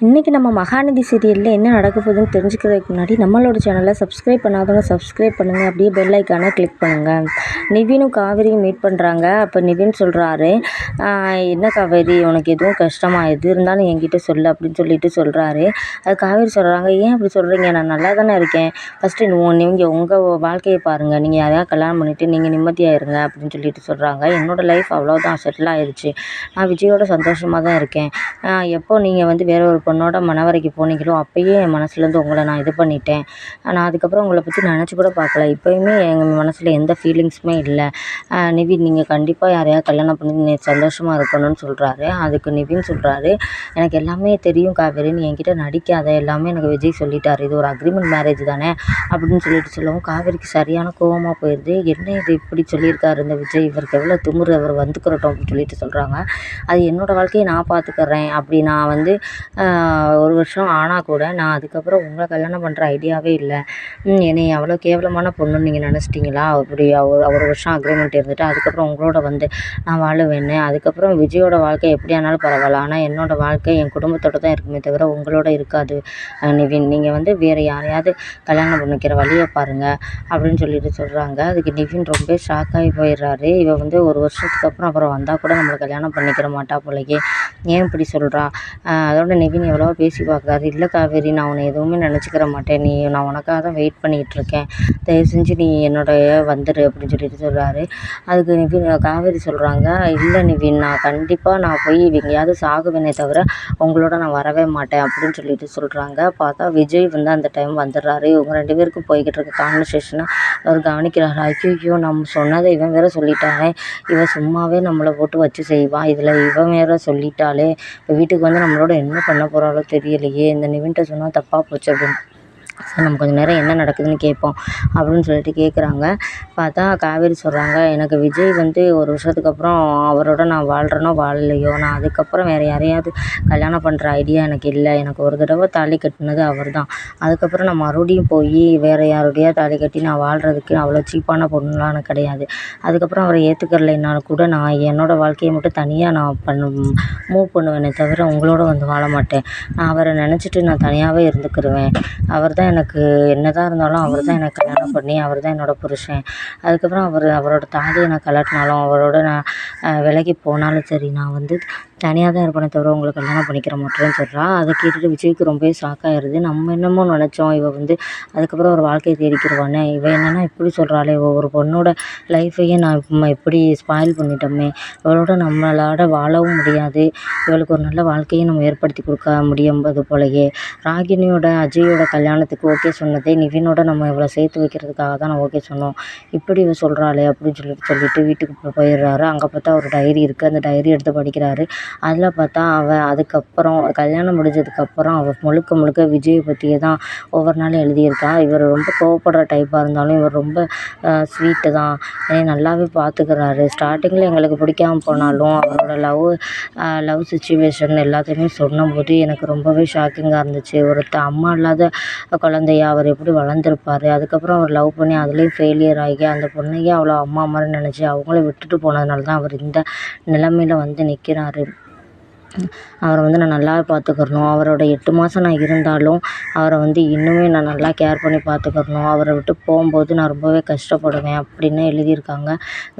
இன்றைக்கி நம்ம மகாநதி சீரியலில் என்ன நடக்க போகுதுன்னு தெரிஞ்சுக்கிறதுக்கு முன்னாடி நம்மளோட சேனலை சப்ஸ்கிரைப் பண்ணாதவங்க சப்ஸ்கிரைப் பண்ணுங்கள் அப்படியே பெல் ஐக்கானை கிளிக் பண்ணுங்கள் நிவினும் காவேரியும் மீட் பண்ணுறாங்க அப்போ நிவின் சொல்கிறாரு என்ன காவேரி? உனக்கு எதுவும் கஷ்டமாக எது இருந்தாலும் என்கிட்ட சொல்லு அப்படின்னு சொல்லிட்டு சொல்கிறாரு அது காவேரி சொல்கிறாங்க ஏன் அப்படி சொல்கிறீங்க நான் நல்லா தானே இருக்கேன் ஃபஸ்ட்டு நீங்கள் உங்கள் வாழ்க்கையை பாருங்கள் நீங்கள் யாரையா கல்யாணம் பண்ணிவிட்டு நீங்கள் நிம்மதியாக இருங்க அப்படின்னு சொல்லிட்டு சொல்கிறாங்க என்னோடய லைஃப் அவ்வளோதான் செட்டில் ஆயிடுச்சு நான் விஜயோட சந்தோஷமாக தான் இருக்கேன் எப்போ நீங்கள் வந்து வேற ஒரு பொண்ணோட மணவறைக்கு போனீங்களோ அப்போயே என் மனசுலேருந்து உங்களை நான் இது பண்ணிட்டேன். நான் அதுக்கப்புறம் உங்களை பற்றி நினச்சி கூட பார்க்கல. இப்போயுமே எங்கள் மனசில் எந்த ஃபீலிங்ஸுமே இல்லை. நிவின் நீங்கள் கண்டிப்பாக யாரையாவது கல்யாணம் பண்ணி சந்தோஷமாக இருக்கணும்னு சொல்கிறாரு அதுக்கு நிவின் சொல்கிறாரு எனக்கு எல்லாமே தெரியும் காவேரி. நீ என்கிட்ட நடிக்காத. எல்லாமே எனக்கு விஜய் சொல்லிட்டாரு. இது ஒரு அக்ரிமெண்ட் மேரேஜ் தானே அப்படின்னு சொல்லிட்டு சொல்லவும் காவேரிக்கு சரியான கோவமாக போயிடுது என்ன இது இப்படி சொல்லியிருக்காரு இந்த விஜய்? இவருக்கு எவ்வளோ திமிரு அவர் வந்துக்கிறட்டும் அப்படின்னு சொல்லிட்டு சொல்கிறாங்க அது என்னோடய வாழ்க்கையை நான் பார்த்துக்கிறேன் அப்படி நான் வந்து ஒரு வருஷம் ஆனால் கூட நான் அதுக்கப்புறம் உங்களை கல்யாணம் பண்ணுற ஐடியாவே இல்லை. என்னை அவ்வளோ கேவலமான பொண்ணுன்னு நீங்கள் நினச்சிட்டிங்களா? அப்படி ஒரு வருஷம் அக்ரிமெண்ட் இருந்துட்டு அதுக்கப்புறம் உங்களோட வந்து நான் வாழுவேன்னு அதுக்கப்புறம் விஜயோட வாழ்க்கை எப்படி ஆனாலும் பரவாயில்ல. ஆனால் என்னோடய வாழ்க்கை என் குடும்பத்தோட தான் இருக்குமே தவிர உங்களோட இருக்காது. நிவின் நீங்கள் வந்து வேறு யாரையாவது கல்யாணம் பண்ணிக்கிற வழியை பாருங்கள் அப்படின்னு சொல்லிட்டு சொல்கிறாங்க அதுக்கு நிவின் ரொம்ப ஆகி போயிடுறாரு. இவள் வந்து ஒரு வருஷத்துக்கு அப்புறம் அப்புறம் வந்தால் கூட நம்மளை கல்யாணம் பண்ணிக்கிற மாட்டா போலயே. ஏன் இப்படி சொல்கிறா அதோட நிவின் எவ்வளவோ பேசி பார்க்குறாரு. இல்லை காவேரி நான் உன்னை எதுவுமே நினச்சிக்கிற மாட்டேன். நீ நான் உனக்காக தான் வெயிட் பண்ணிகிட்ருக்கேன் இருக்கேன் தயவு செஞ்சு நீ என்னோடைய வந்துடு அப்படின்னு சொல்லிட்டு சொல்கிறாரு அதுக்கு நிவின் காவேரி சொல்கிறாங்க இல்லை நிவின் நான் கண்டிப்பாக நான் போய் எங்கேயாவது சாகுவேனே தவிர உங்களோட நான் வரவே மாட்டேன் அப்படின்னு சொல்லிட்டு சொல்கிறாங்க பார்த்தா விஜய் வந்து அந்த டைம் வந்துடுறாரு. இவங்க ரெண்டு பேருக்கும் போய்கிட்டு இருக்க கான்வர்சேஷனை அவர் கவனிக்கிறாரு. ஐயோ நம்ம சொன்னதை இவன் வேற சொல்லிட்டானே. இவன் சும்மாவே நம்மளை போட்டு வச்சு செய்வான். இதில் இவன் வேற சொல்லிட்டாள். இப்போ வீட்டுக்கு வந்து நம்மளோட என்ன பண்ண போகிறாளோ தெரியலையே. இந்த நிவின்கிட்ட சொன்னால் தப்பாக போச்சு அப்படின்னு. சரி நம்ம கொஞ்சம் நேரம் என்ன நடக்குதுன்னு கேட்போம் அப்படின்னு சொல்லிட்டு கேட்குறாங்க பார்த்தா காவேரி சொல்கிறாங்க எனக்கு விஜய் வந்து ஒரு வருஷத்துக்கு அப்புறம் அவரோட நான் வாழ்கிறேனோ வாழலையோ நான் அதுக்கப்புறம் வேறு யாரையாவது கல்யாணம் பண்ணுற ஐடியா எனக்கு இல்லை. எனக்கு ஒரு தடவை தாலி கட்டினது அவர் தான் அதுக்கப்புறம் நான் மறுபடியும் போய் வேறு யாரோடையா தாலி கட்டி நான் வாழ்கிறதுக்கு அவ்வளோ சீப்பான பொண்ணுலாம் எனக்கு கிடையாது. அதுக்கப்புறம் அவரை ஏற்றுக்கறலைனாலும் கூட நான் என்னோடய வாழ்க்கையை மட்டும் தனியாக நான் பண்ண மூவ் பண்ணுவேனே தவிர உங்களோட வந்து வாழ மாட்டேன். நான் அவரை நினச்சிட்டு நான் தனியாகவே இருந்துக்கிடுவேன் அவர் தான் தான் எனக்கு என்ன தான் இருந்தாலும் அவர் தான் எனக்கு கல்யாணம் பண்ணி அவர் தான் என்னோடய புருஷன். அதுக்கப்புறம் அவர் அவரோட தாலியை நான் கழட்டினாலும் அவரோட நான் விலகி போனாலும் சரி நான் வந்து தனியாக தான் இருப்பனே தவிர உங்களை கல்யாணம் பண்ணிக்கிற மாட்டேன்னு சொல்கிறா அதை கேட்டுட்டு விஜய்க்கு ரொம்பவே ஷாக் ஆயிடுது நம்ம என்னமோ நினச்சோம். இவள் வந்து அதுக்கப்புறம் ஒரு வாழ்க்கையை தேடிக்கிடுவானே இவள் என்னென்னா இப்படி சொல்கிறாளே இவள் ஒரு பொண்ணோட லைஃப்பையே நான் நம்ம எப்படி ஸ்பாயில் பண்ணிட்டோமே. இவளோட நம்மளால் வாழவும் முடியாது. இவளுக்கு ஒரு நல்ல வாழ்க்கையை நம்ம ஏற்படுத்தி கொடுக்க முடியும்பது போலயே. ராகினியோட அஜயோட கல்யாணத்துக்கு ஓகே சொன்னதே நிவினோட நம்ம இவ்வளோ சேர்த்து வைக்கிறதுக்காக தான் நான் ஓகே சொன்னோம். இப்படி இவள் சொல்கிறாளே அப்படின்னு சொல்லிட்டு சொல்லிட்டு வீட்டுக்கு போயிடுறாரு. அங்கே பார்த்தா ஒரு டைரி இருக்குது அந்த டைரி எடுத்து படிக்கிறாரு. அதில் பார்த்தா அவள் அதுக்கப்புறம் கல்யாணம் முடிஞ்சதுக்கப்புறம் அவள் முழுக்க முழுக்க விஜயை பற்றியே தான் ஒவ்வொரு நாளும் எழுதியிருக்காள் இவர் ரொம்ப கோவப்படுற டைப்பாக இருந்தாலும் இவர் ரொம்ப ஸ்வீட்டு தான். என்னை நல்லாவே பார்த்துக்குறாரு. ஸ்டார்டிங்கில் எங்களுக்கு பிடிக்காம போனாலும் அவரோட லவ் லவ் சுச்சுவேஷன் எல்லாத்தையுமே சொன்னபோது எனக்கு ரொம்பவே ஷாக்கிங்காக இருந்துச்சு. ஒருத்த அம்மா இல்லாத குழந்தையா அவர் எப்படி வளர்ந்துருப்பாரு? அதுக்கப்புறம் அவர் லவ் பண்ணி அதுலேயும் ஃபெயிலியர் ஆகி அந்த பொண்ணையே அவ்வளோ அம்மா மாதிரி நினச்சி அவங்களும் விட்டுட்டு போனதுனால தான் அவர் இந்த நிலமையில் வந்து நிற்கிறாரு அவரை வந்து நான் நல்லா பார்த்துக்கிறணும். அவரோட எட்டு மாதம் நான் இருந்தாலும் அவரை வந்து இன்னுமே நான் நல்லா கேர் பண்ணி பார்த்துக்கிறணும். அவரை விட்டு போகும்போது நான் ரொம்பவே கஷ்டப்படுவேன் அப்படின்னு எழுதியிருக்காங்க.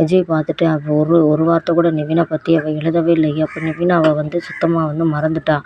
விஜய் பார்த்துட்டு அவள் ஒரு ஒரு வார்த்தை கூட நிவினை பற்றி அவள் எழுதவே இல்லையே அப்போ நிவின் அவள் வந்து சுத்தமாக வந்து மறந்துட்டா.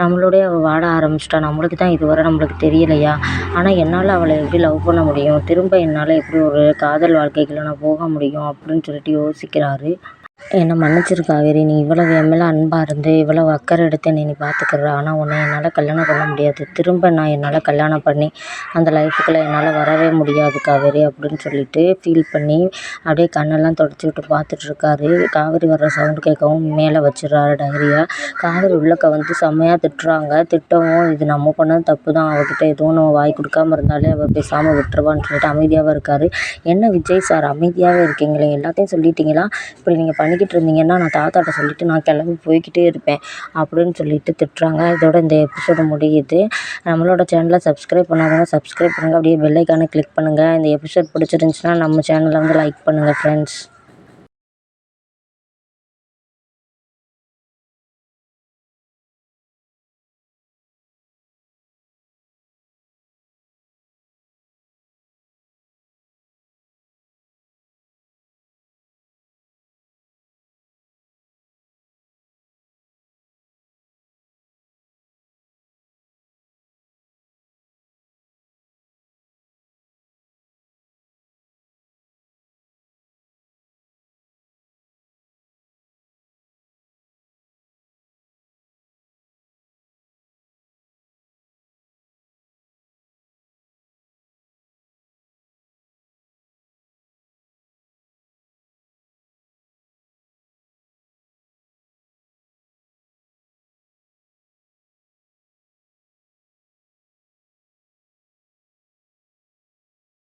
நம்மளோடயே அவள் வாட ஆரம்பிச்சிட்டா. நம்மளுக்கு தான் இதுவரை நம்மளுக்கு தெரியலையா? ஆனால் என்னால் அவளை எப்படி லவ் பண்ண முடியும்? திரும்ப என்னால் எப்படி ஒரு காதல் வாழ்க்கைக்குள்ள நான் போக முடியும் அப்படின்னு சொல்லிட்டு யோசிக்கிறாரு. என்னை மன்னிச்சிரு காவேரி நீ இவ்வளவு என் மேலே அன்பாக இருந்து இவ்வளவு அக்கறை எடுத்து என்னை நீ பார்த்துக்கிற ஆனால் உன்னை என்னால் கல்யாணம் பண்ண முடியாது. திரும்ப நான் என்னால் கல்யாணம் பண்ணி அந்த லைஃபுக்குள்ளே என்னால் வரவே முடியாது காவேரி அப்படின்னு சொல்லிட்டு ஃபீல் பண்ணி அப்படியே கண்ணெல்லாம் தொடச்சி விட்டு பார்த்துட்ருக்காரு காவேரி வர்ற சவுண்டு கேட்கவும் மேலே வச்சிடுறாரு டைரியை காவேரி உள்ளக்க வந்து செம்மையாக திட்டுறாங்க. திட்டவும் இது நம்ம பண்ணது தப்பு தான் அவகிட்ட எதுவும் நம்ம வாய் கொடுக்காம இருந்தாலே அவள் பேசாமல் விட்டுருவான்னு சொல்லிட்டு அமைதியாகவே இருக்கார். என்ன விஜய் சார் அமைதியாகவே இருக்கீங்களே? எல்லாத்தையும் சொல்லிட்டீங்களா? இப்படி நீங்கள் பண்ணிக்கிட்டு இருந்தீங்கன்னா நான் தாத்தாட்ட சொல்லிவிட்டு நான் கிளம்பி போய்க்கிட்டே இருப்பேன் அப்படின்னு சொல்லிட்டு திட்டுறாங்க. இதோட இந்த எபிசோடு முடியுது. நம்மளோட சேனலை சப்ஸ்கிரைப் பண்ணாதவங்க சப்ஸ்கிரைப் பண்ணுங்கள் அப்படியே பெல் ஐக்கானை கிளிக் பண்ணுங்கள் இந்த எபிசோட் பிடிச்சிருந்துச்சின்னா நம்ம சேனலை வந்து லைக் பண்ணுங்கள் ஃப்ரெண்ட்ஸ்